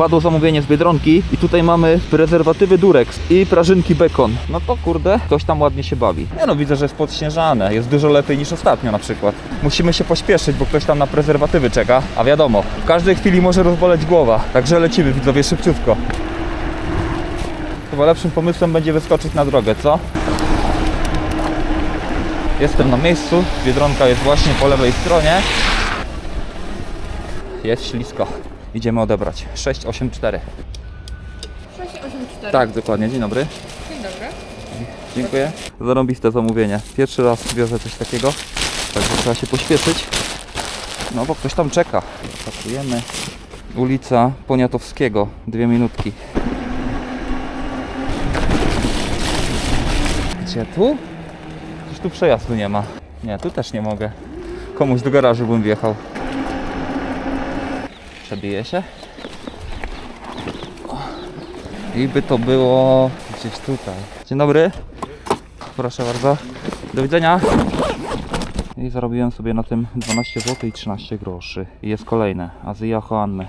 Padło zamówienie z Biedronki i tutaj mamy prezerwatywy Durex i prażynki Bekon. No to kurde, ktoś tam ładnie się bawi. Nie no, widzę, że jest podśnieżane. Jest dużo lepiej niż ostatnio na przykład. Musimy się pośpieszyć, bo ktoś tam na prezerwatywy czeka. A wiadomo, w każdej chwili może rozboleć głowa. Także lecimy, widzowie, szybciutko. Chyba lepszym pomysłem będzie wyskoczyć na drogę, co? Jestem na miejscu, Biedronka jest właśnie po lewej stronie. Jest ślisko. Idziemy odebrać. 684. 684. Tak, dokładnie. Dzień dobry. Dzień dobry. Dziękuję. Zarąbiste zamówienie. Pierwszy raz biorę coś takiego, także trzeba się pośpieszyć. No bo ktoś tam czeka. Pakujemy. Ulica Poniatowskiego. Dwie minutki. Gdzie tu? Przecież tu przejazdu nie ma. Nie, tu też nie mogę. Komuś do garażu bym wjechał. Przebije się. I by to było gdzieś tutaj. Dzień dobry. Proszę bardzo. Do widzenia. I zarobiłem sobie na tym 12 zł i 13 groszy. I jest kolejne. Azja Hoanny.